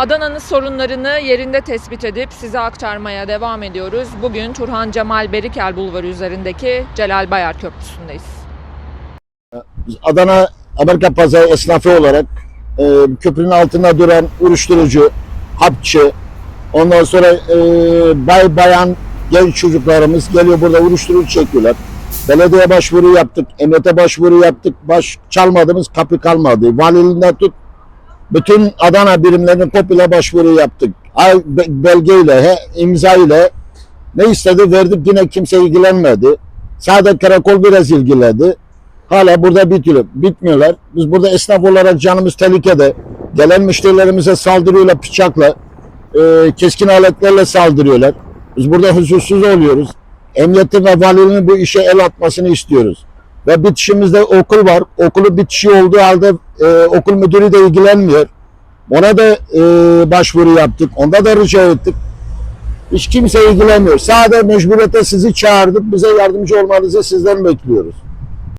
Adana'nın sorunlarını yerinde tespit edip size aktarmaya devam ediyoruz. Bugün Turhan Cemal Berikel Bulvarı üzerindeki Celal Bayar Köprüsü'ndeyiz. Adana Amerika Pazarı esnafı olarak e, köprünün altında duran uyuşturucu, hapçı, ondan sonra e, bay bayan genç çocuklarımız geliyor burada uyuşturucu çekiyorlar. Belediye başvuru yaptık, emniyete başvuru yaptık. Baş çalmadığımız kapı kalmadı. Valiliğinden tut bütün Adana birimlerine kopyayla başvuru yaptık. Belgeyle, he, imza ile ne istedi verdik yine kimse ilgilenmedi. Sadece karakol biraz ilgilendi. Hala burada bitiyor. Bitmiyorlar. Biz burada esnaf olarak canımız tehlikede. Gelen müşterilerimize saldırıyorlar bıçakla. e, keskin aletlerle saldırıyorlar. Biz burada huzursuz oluyoruz. Emniyetin ve valiliğin bu işe el atmasını istiyoruz. Ve bitişimizde okul var. Okulu bitişi olduğu halde e, okul müdürü de ilgilenmiyor. Ona da e, başvuru yaptık. Onda da rica ettik. Hiç kimse ilgilenmiyor. Sadece mecburiyete sizi çağırdık. Bize yardımcı olmanızı sizden bekliyoruz.